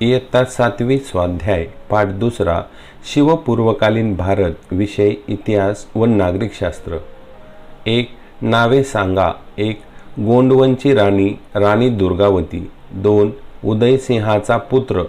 इयत्ता सातवी स्वाध्याय पाठ दुसरा शिवपूर्वकालीन भारत विषय इतिहास व नागरिकशास्त्र एक नावे सांगा. एक गोंडवनची राणी राणी दुर्गावती. दोन उदयसिंहाचा पुत्र.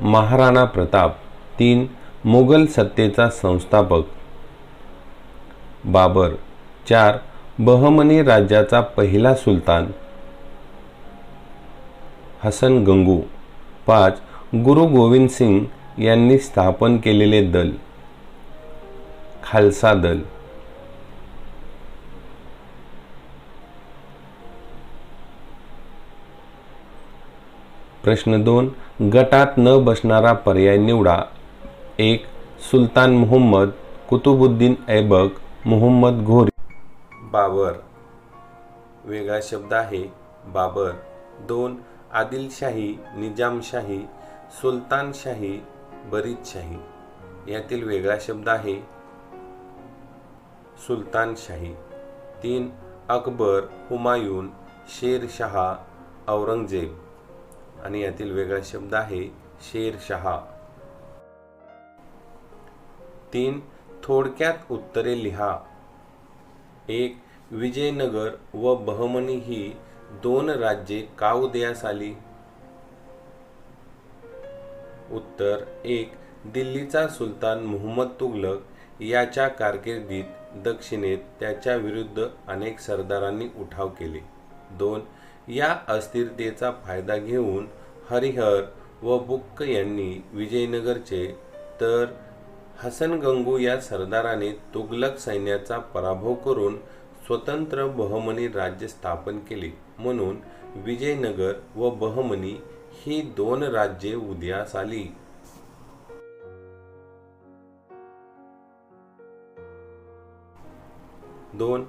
महाराणा प्रताप. तीन मुघल सत्तेचा संस्थापक. बाबर. चार बहमनी राज्याचा पहिला सुलतान. हसन गंगू. पाच गुरु गोविंद सिंग यांनी स्थापन केलेले दल. खालसा दल. प्रश्न दोन गटात न बसणारा पर्याय निवडा. एक सुलतान मोहम्मद कुतुबुद्दीन ऐबक मोहम्मद घोरी. बाबर. वेगळा शब्द आहे बाबर. दोन आदिलशाही निजामशाही सुलतानशाही बरीदशाही यातील वेगळा शब्द आहे सुलतानशाही. तीन अकबर हुमायून शेरशहा औरंगजेब. आणि यातील वेगळा शब्द आहे शेरशहा. तीन थोडक्यात उत्तरे लिहा. एक विजयनगर व बहमनी ही दोन राज्ये का उदयास आली? उत्तर एक दिल्लीचा सुलतान मुहम्मद तुगलक याच्या कारकिर्दीत दक्षिणेत त्याच्या विरुद्ध अनेक सरदारांनी उठाव केले. दोन या अस्थिरतेचा फायदा घेऊन हरिहर व बुक्क यांनी विजयनगरचे तर हसन गंगू या सरदाराने तुगलक सैन्याचा पराभव करून स्वतंत्र बहमनी राज्य स्थापन केले. म्हणून विजयनगर व बहमनी ही दोन राज्ये उदयास आली. दोन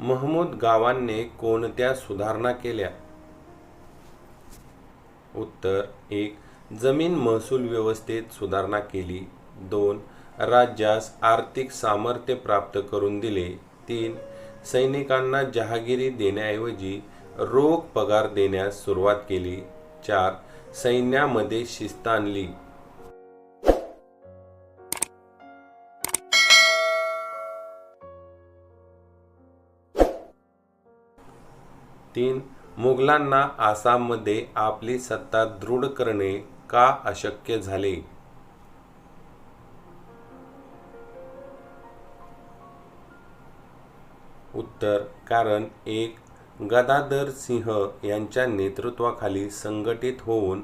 महमूद गावांनी कोणत्या सुधारणा केल्या? उत्तर एक जमीन महसूल व्यवस्थेत सुधारणा केली. दोन राज्यास आर्थिक सामर्थ्य प्राप्त करून दिले. तीन सैनिकांना जहागिरी देण्याऐवजी रोख पगार देण्यास सुरुवात केली चार सैन्यामध्ये शिस्त आणली. तीन मुघलांना आसाममध्ये आपली सत्ता दृढ करणे का अशक्य झाले? उत्तर कारण एक गदाधर सिंह यांच्या नेतृत्वाखाली संघटित होऊन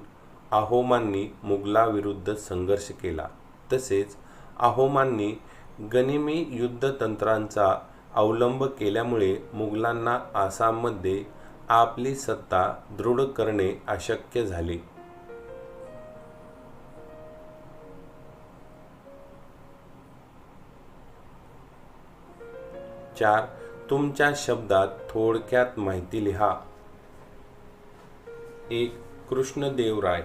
आहोमांनी मुघलाविरुद्ध संघर्ष केला. तसेच आहोमांनी गनिमी युद्धतंत्रांचा अवलंब केल्यामुळे मुघलांना आसाममध्ये आपली सत्ता दृढ करणे अशक्य झाले. चार तुमच्या शब्दात थोडक्यात माहिती लिहा. एक कृष्णदेवराय.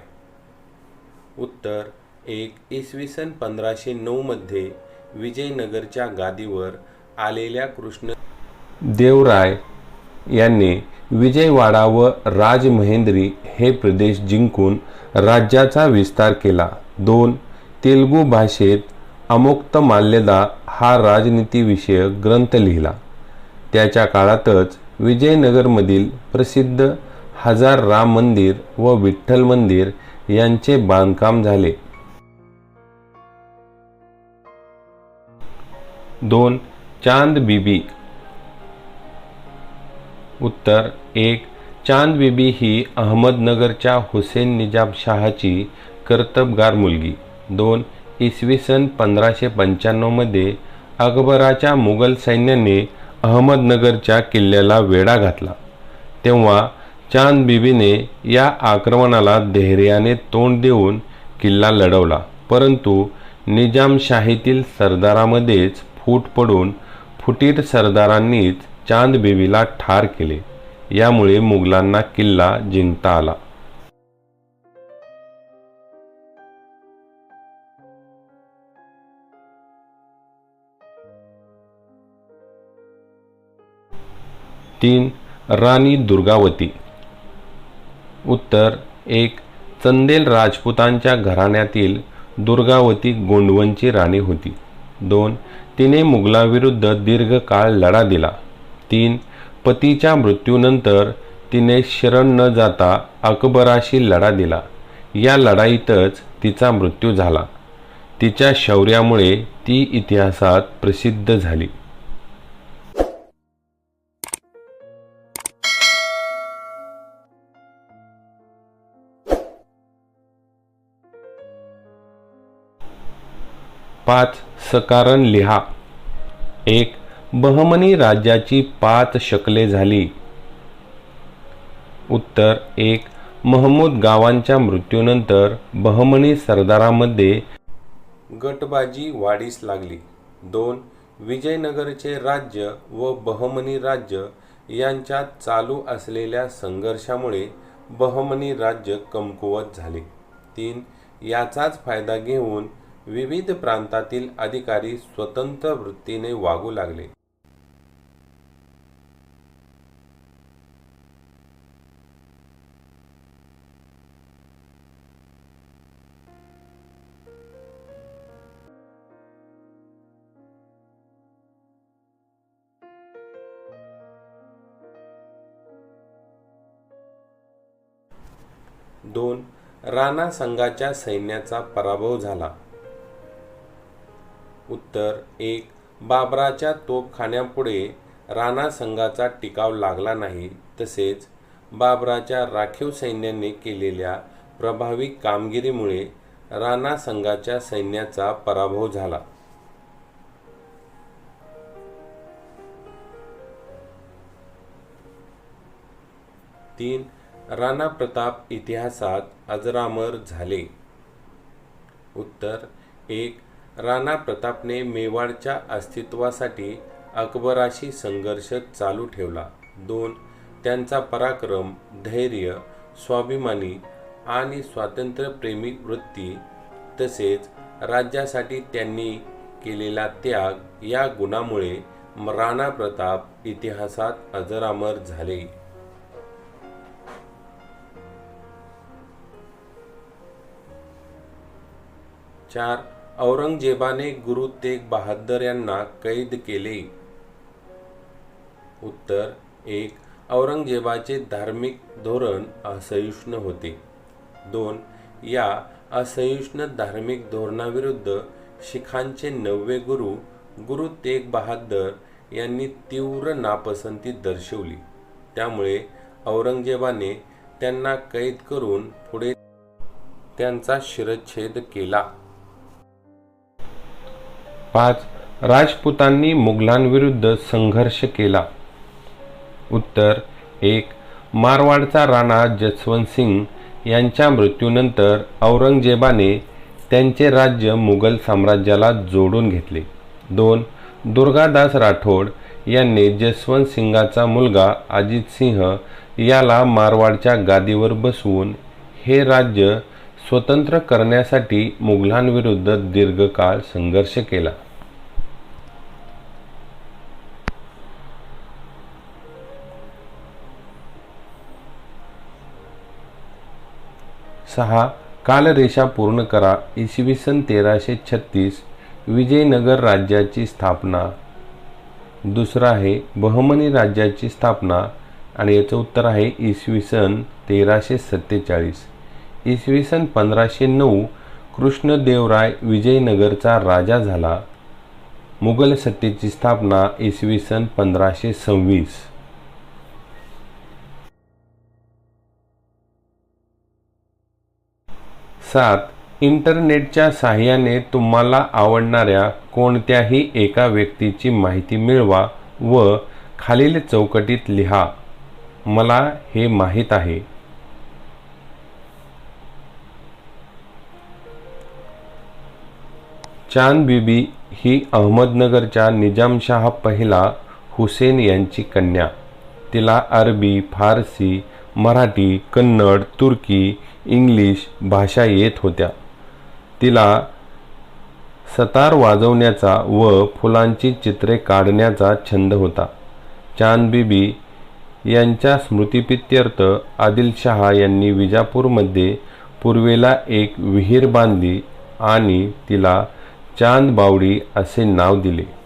उत्तर एक इसवी सन पंधराशे नऊमध्ये विजयनगरच्या गादीवर आलेल्या कृष्ण देवराय यांनी विजयवाडा व राजमहेंद्री हे प्रदेश जिंकून राज्याचा विस्तार केला. दोन तेलुगू भाषेत अमुक्त माल्यदा हा राजनीतीविषयक ग्रंथ लिहिला. त्याच्या काळातच विजयनगरमधील प्रसिद्ध हजार राम मंदिर व विठ्ठल मंदिर यांचे बांधकाम झाले. दोन चांद बीबी. उत्तर एक चांद बीबी ही अहमदनगरच्या हुसेन निजाम शहाची कर्तबगार मुलगी. दोन इसवी सन पंधराशे पंच्याण्णवमध्ये अकबराच्या मुघल सैन्याने अहमदनगरच्या किल्ल्याला वेढा घातला. तेव्हा चांद बीबीने या आक्रमणाला धैर्याने तोंड देऊन किल्ला लढवला. परंतु निजामशाहीतील सरदारामध्येच फूट पडून फुटीर सरदारांनीच चांदबीबीला ठार केले. यामुळे मुघलांना किल्ला जिंकता आला. तीन राणी दुर्गावती. उत्तर एक चंदेल राजपुतांच्या घराण्यातील दुर्गावती गोंडवनची राणी होती. दोन तिने मुघलाविरुद्ध दीर्घकाळ लढा दिला. तीन पतीच्या मृत्यूनंतर तिने शरण न जाता अकबराशी लढा दिला. या लढाईतच तिचा मृत्यू झाला. तिच्या शौर्यामुळे ती इतिहासात प्रसिद्ध झाली. पाच सकारण लिहा. एक बहमनी राज्याची पाच शकले झाली. उत्तर एक महमूद गावांच्या मृत्यूनंतर बहमनी सरदारामध्ये गटबाजी वाढीस लागली. दोन विजयनगरचे राज्य व बहमनी राज्य यांच्यात चालू असलेल्या संघर्षामुळे बहमनी राज्य कमकुवत झाले. तीन याचाच फायदा घेऊन विविध प्रांतातील अधिकारी स्वतंत्र वृत्तीने वागू लागले. दोन राणा संघाच्या सैन्याचा पराभव झाला. उत्तर एक बाबराच्या तोफखान्यापुढे राणा संघाचा टिकाव लागला नाही तसेच बाबराच्या राखीव सैन्याने केलेल्या प्रभावी कामगिरीमुळे राणा संघाच्या सैन्याचा पराभव झाला. तीन राणा प्रताप इतिहासात अजरामर झाले. उत्तर एक राणा प्रतापने मेवाडच्या अस्तित्वासाठी अकबराशी संघर्ष चालू ठेवला. दोन त्यांचा पराक्रम धैर्य स्वाभिमानी आणि स्वातंत्र्यप्रेमी वृत्ती तसेच राज्यासाठी त्यांनी केलेला त्याग या गुणामुळे राणा प्रताप इतिहासात अजरामर झाले. चार औरंगजेबाने गुरु तेग बहादर यांना कैद केले. उत्तर एक औरंगजेबाचे धार्मिक धोरण असहिष्णु होते. दोन या असहिष्णु धार्मिक धोरणाविरुद्ध शिखांचे नववे गुरु गुरु तेग बहादर यांनी तीव्र नापसंती दर्शवली. त्यामुळे औरंगजेबाने त्यांना कैद करून पुढे त्यांचा शिरच्छेद केला. पाच राजपुतांनी मुघलांविरुद्ध संघर्ष केला. उत्तर एक मारवाडचा राणा जसवंत सिंग यांच्या मृत्यूनंतर औरंगजेबाने त्यांचे राज्य मुघल साम्राज्याला जोडून घेतले. दोन दुर्गादास राठोड यांनी जसवंत सिंगाचा मुलगा अजित सिंह याला मारवाडच्या गादीवर बसवून हे राज्य स्वतंत्र करण्यासाठी मुघलांविरुद्ध दीर्घकाळ संघर्ष केला. सहा कालरेषा पूर्ण करा इसवी सन तेराशे छत्तीस विजयनगर राज्याची स्थापना. दुसरं आहे बहमनी राज्याची स्थापना आणि याचं उत्तर आहे इसवी सन तेराशे सत्तेचाळीस. इसवी सन पंधराशे नऊ कृष्णदेवराय विजयनगरचा राजा झाला. मुघल सत्तेची स्थापना इसवी सन पंधराशे सव्वीस. सात इंटरनेटच्या सहाय्याने तुम्हाला आवडणाऱ्या कोणत्याही एका व्यक्तीची माहिती मिळवा व खालील चौकटीत लिहा. मला हे माहीत आहे. चांद बीबी ही अहमदनगरच्या निजामशाह पहिला हुसेन यांची कन्या. तिला अरबी फारसी मराठी कन्नड तुर्की इंग्लिश भाषा येत होत्या. तिला सतार वाजवण्याचा व फुलांची चित्रे काढण्याचा छंद होता. चांदबीबी यांच्या स्मृतिपित्यर्थ आदिलशहा यांनी विजापूरमध्ये पूर्वेला एक विहीर बांधली आणि तिला चांद बावडी असे नाव दिले.